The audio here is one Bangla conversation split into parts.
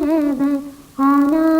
தேவை ஆனால்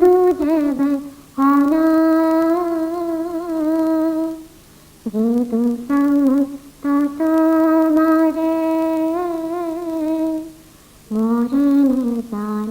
বুঝবে হলা যেহেতু তত মরে মরে যায়